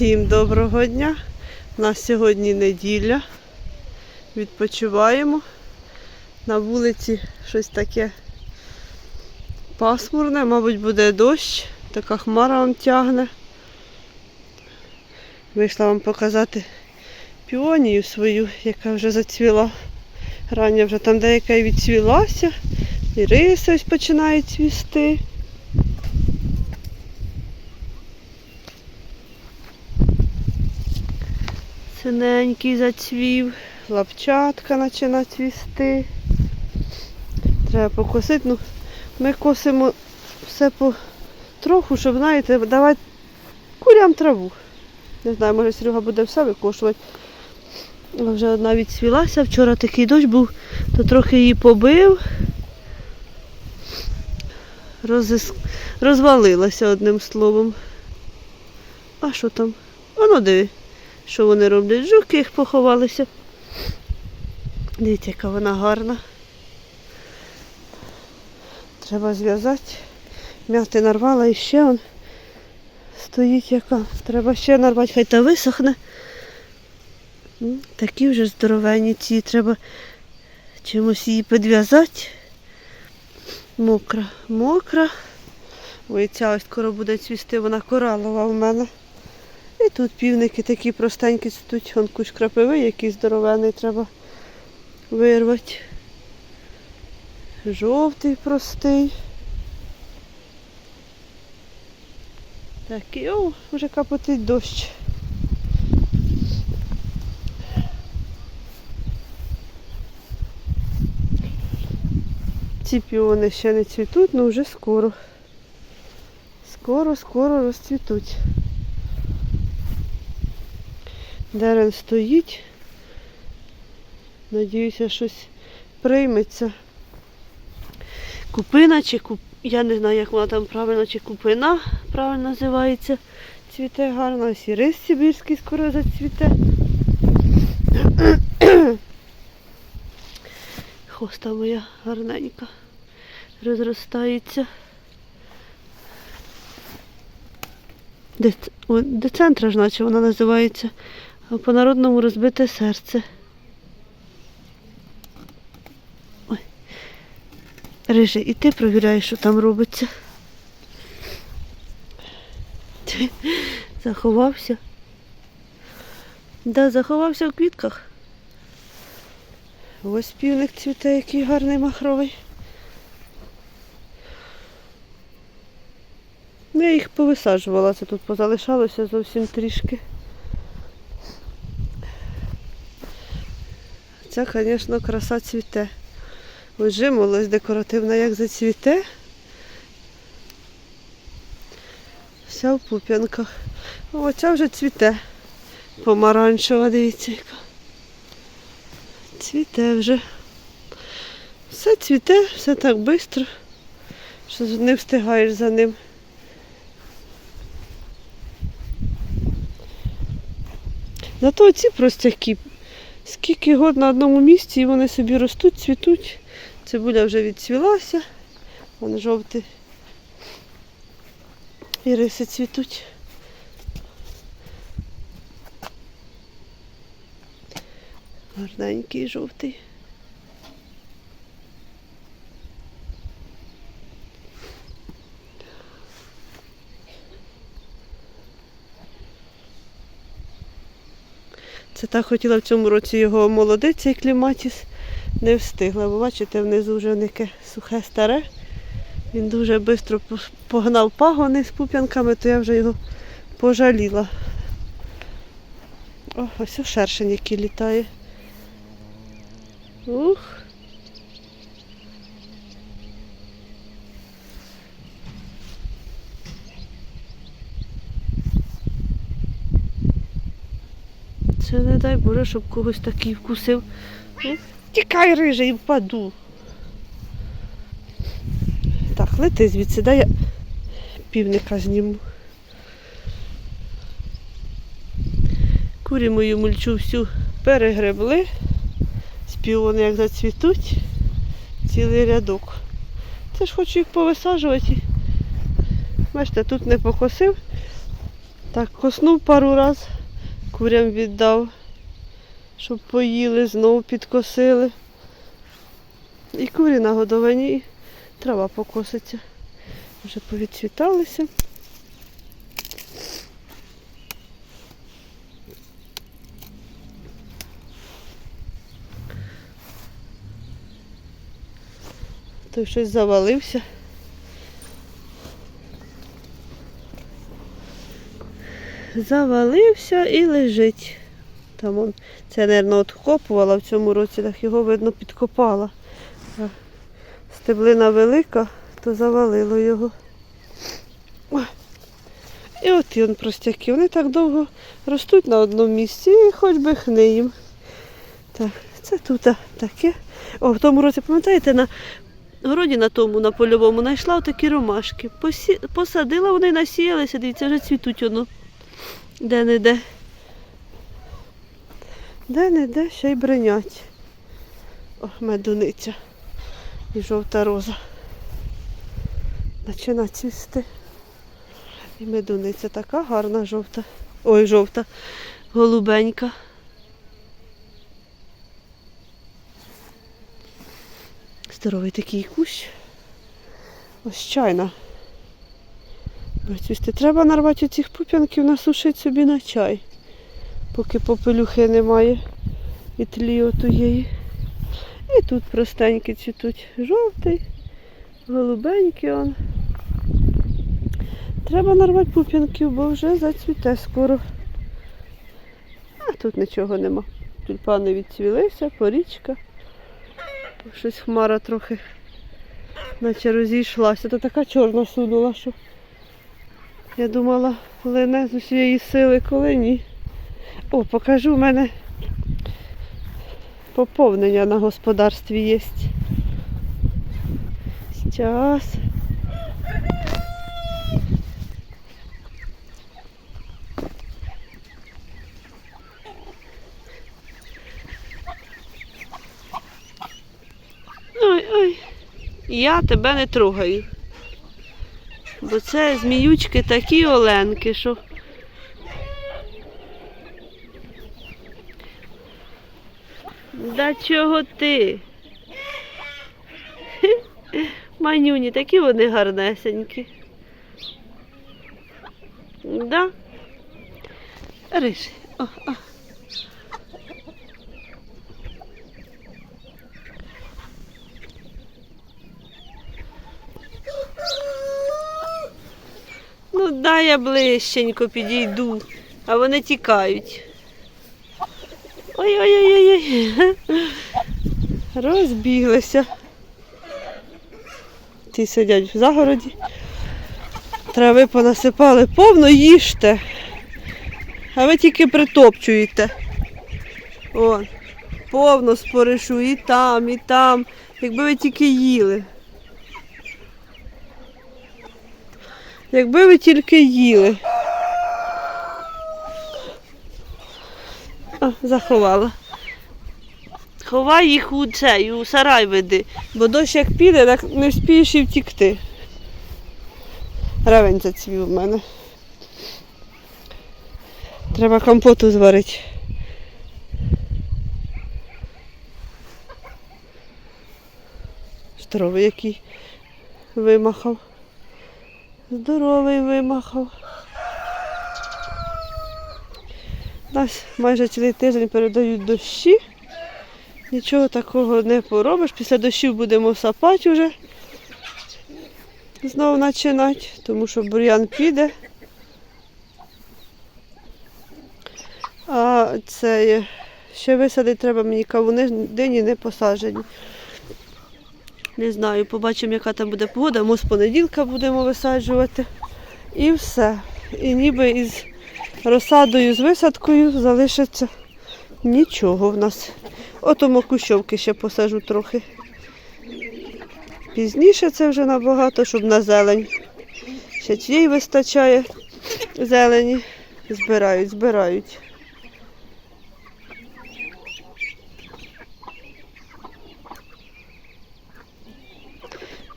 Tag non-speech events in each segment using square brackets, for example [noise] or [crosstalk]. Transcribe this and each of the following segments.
Всім доброго дня. У нас сьогодні неділя. Відпочиваємо. На вулиці щось таке пасмурне, мабуть, буде дощ. Така хмара он тягне. Вийшла вам показати піонію свою, яка вже зацвіла. Рання вже там деяка і відцвілася. І риси ось починають цвісти. Синенький зацвів, лапчатка починає цвісти. Треба покосити. Ну, ми косимо все по троху, щоб, знаєте, давати курям траву. Не знаю, може Серега буде все викошувати. Вже одна відсвілася. Вчора такий дощ був, то трохи її побив. Розис... Розвалилася одним словом. А що там? Воно диви, що вони роблять. Жуки їх поховалися. Дивіться, яка вона гарна. Треба зв'язати. М'яти нарвала і ще он стоїть яка. Треба ще нарвати, хай та висохне. М, Такі вже здоровенні ці. Треба чимось її підв'язати. Мокра, мокра. Ой, ця ось скоро буде цвісти, вона коралова в мене. І тут півники такі простенькі цвітуть. Вон кущ крапиви, який здоровений, треба вирвати. Жовтий простий. Такий, о, вже капотить дощ. Ці піони ще не цвітуть, але вже скоро. Скоро, скоро розцвітуть. Дерен стоїть. Надіюся, щось прийметься. Купина чи куп... Я не знаю, як вона там правильно, чи купина правильно називається. Цвіте гарно. Ось і рис сибірський скоро зацвіте. [coughs] Хоста моя гарненька. Розростається. Децентра ж наче вона називається. А по-народному розбите серце. Ой. Рижий, і ти провіряєш, що там робиться. Заховався. Да, заховався в квітках. Ось півник цвіте, який гарний махровий. Ну, я їх повисаджувала, це тут позалишалося зовсім трішки. Ця, звісно, краса цвіте. Ось жимолось декоративна, як зацвіте. Вся в пуп'янках. Оця вже цвіте. Помаранчева, дивіться яка. Цвіте вже. Все цвіте, все так швидко, що не встигаєш за ним. Зато ці простяки. Скільки год на одному місці і вони собі ростуть, цвітуть. Цибуля вже відцвілася. Вон жовті риси цвітуть. Гарненький жовтий. Це так хотіла в цьому році його молодити, цей кліматіс. Не встигла, бо бачите, внизу вже яке сухе старе. Він дуже швидко погнав пагони з пуп'янками, то я вже його пожаліла. О, ось шершень, який літає. Ух. Це не дай Боже, щоб когось такий вкусив. Тікай, рижий, впаду. Так, лети звідси, дай я півника зніму. Курі мою мульчу всю перегребли. Спіони як зацвітуть. Цілий рядок. Це ж хочу їх повисаджувати. Бачите, тут не покосив. Так, коснув пару раз, курям віддав, щоб поїли, знову підкосили. І курі нагодовані, і трава покоситься. Вже повідцвіталися. Той щось завалився. Завалився і лежить. Там он, це, мабуть, откопувала в цьому році, так його, видно, підкопала. Стеблина велика, то завалило його. І от он простяки. Вони так довго ростуть на одному місці і хоч би хни їм. Так, це тут таке. О, в тому році, пам'ятаєте, на городі на тому, на польовому, знайшла такі ромашки. Посі... Посадила, вони насіялися, дивіться, вже цвітуть воно. Де-не-де. Де-не-де ще й бринять. О, медуниця. І жовта роза. Почина цвісти. І медуниця така гарна жовта. Ой, жовта, голубенька. Здоровий такий кущ. Ось чайна. Цвісти. Треба нарвати цих пуп'янків, насушити собі на чай, поки попелюхи немає і тлі отуєї. І тут простенькі цвітуть. Жовтий, голубенький он. Треба нарвати пуп'янків, бо вже зацвіте скоро. А тут нічого нема. Тюльпани відцвілися, порічка. Щось хмара трохи наче розійшлася. То така чорна сунула, що я думала, лине з усієї сили, коли ні. О, покажу, у мене поповнення на господарстві є. Зараз. Ой, ой, я тебе не трогаю. Бо це зміючки такі оленки, що. Да чого ти? [laughs] Манюні, такі вони гарнесенькі. Да? Риш. О, о. Ну, дай я ближченько підійду, а вони тікають. Ой-ой-ой-ой. Розбіглися. Ті сидять в загороді. Трави понасипали, повно їжте. А ви тільки притопчуєте. О, повно споришу і там, і там. Якби ви тільки їли. Якби ви тільки їли. О, заховала. Ховай їх у цей, у сарай веди, бо дощ як піде, так не вспієш і втікти. Ревень зацвів в мене. Треба компоту зварити. Здоровий який вимахав. Здоровий вимахав. Нас майже цілий тиждень передають дощі. Нічого такого не поробиш. Після дощів будемо сапати вже. Знову починати, тому що бур'ян піде. А це ще висадити треба мені кавуни дині не посаджені. Не знаю, побачимо, яка там буде погода. Ми з понеділка будемо висаджувати. І все. І ніби із розсадою, з висадкою залишиться нічого в нас. Ото мокущовки ще посажу трохи. Пізніше це вже набагато, щоб на зелень. Ще цієї вистачає зелені. Збирають, збирають.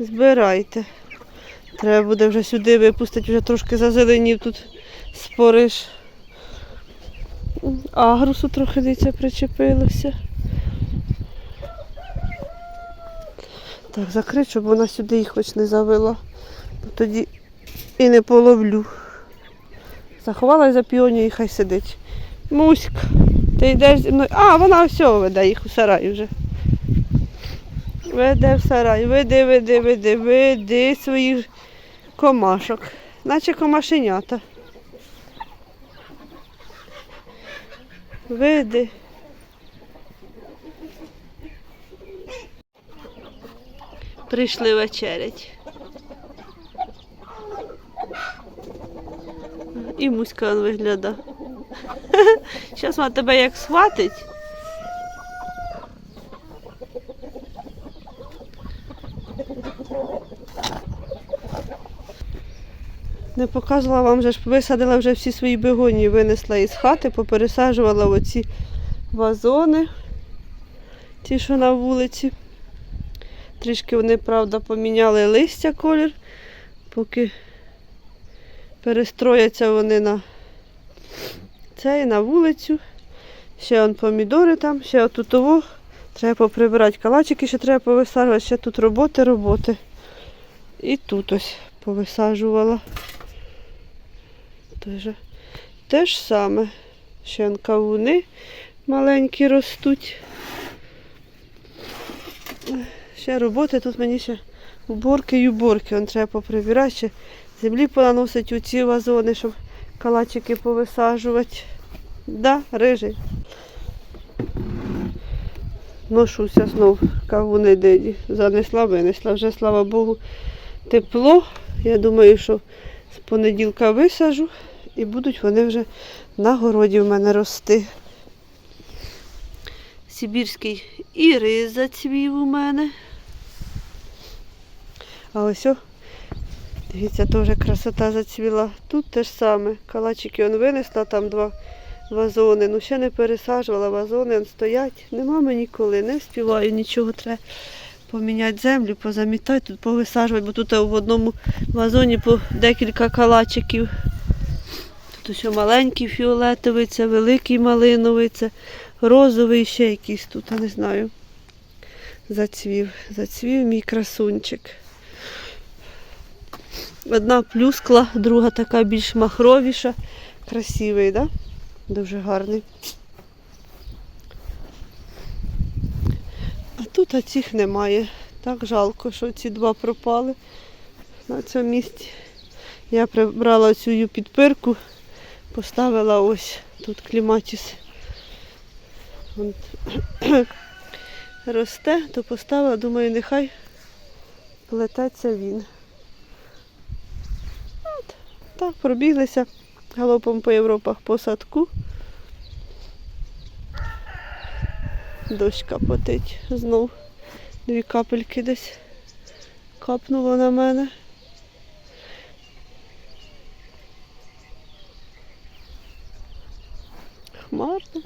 Збирайте. Треба буде вже сюди випустити, вже трошки зазеленів тут спориш. Агрусу трохи дивіться причепилося. Так, закрить, щоб вона сюди їх хоч не завела. Тоді і не половлю. Заховалась за піоні і хай сидить. Муська, ти йдеш зі мною. А, вона все веде їх у сарай вже. Веде в сарай, веди, веди, веди, веди своїх комашок. Наче комашенята. Веди. Прийшли вечерять. І муська он вигляда. [laughs] Зараз вона тебе як схватить. Не показувала вам же ж висадила вже всі свої бегонії, винесла із хати, попересаджувала оці вазони, ті, що на вулиці. Трішки вони, правда, поміняли листя колір, поки перестрояться вони на цей, на вулицю. Ще он помідори там, ще отут того. Треба поприбирати калачики, ще треба повисаджувати, ще тут роботи, роботи. І тут ось повисаджувала. Теж те ж саме. Ще кавуни маленькі ростуть. Ще роботи, тут мені ще уборки й уборки. Он треба поприбирати, ще землі понаносить у ці вазони, щоб калачики повисаджувати. Да, рижий. Ношуся знов кавуни деді. Занесла, винесла. Вже, слава Богу, тепло. Я думаю, що з понеділка висажу і будуть вони вже на городі в мене рости. Сибірський і рис зацвів у мене. А ось о, дивіться, теж красота зацвіла. Тут те ж саме. Калачики он винесла, там два вазони. Ну ще не пересаджувала, вазони он стоять. Нема мені коли, не вспіваю, нічого треба поміняти землю, позамітати, тут повисаджувати, бо тут в одному вазоні по декілька калачиків. Тут ще маленький фіолетовий, це великий малиновий, це розовий ще якийсь тут, я не знаю. Зацвів. Зацвів мій красунчик. Одна плюскла, друга така більш махровіша. Красивий, да? Дуже гарний. А тут а цих немає. Так жалко, що ці два пропали на цьому місці. Я прибрала цю підпирку, поставила ось тут кліматіс. Росте, то поставила, думаю, нехай плететься він. От, так, пробіглися галопом по Європах по садку. Дощ капотить знов. Дві капельки десь капнуло на мене. Хмарно.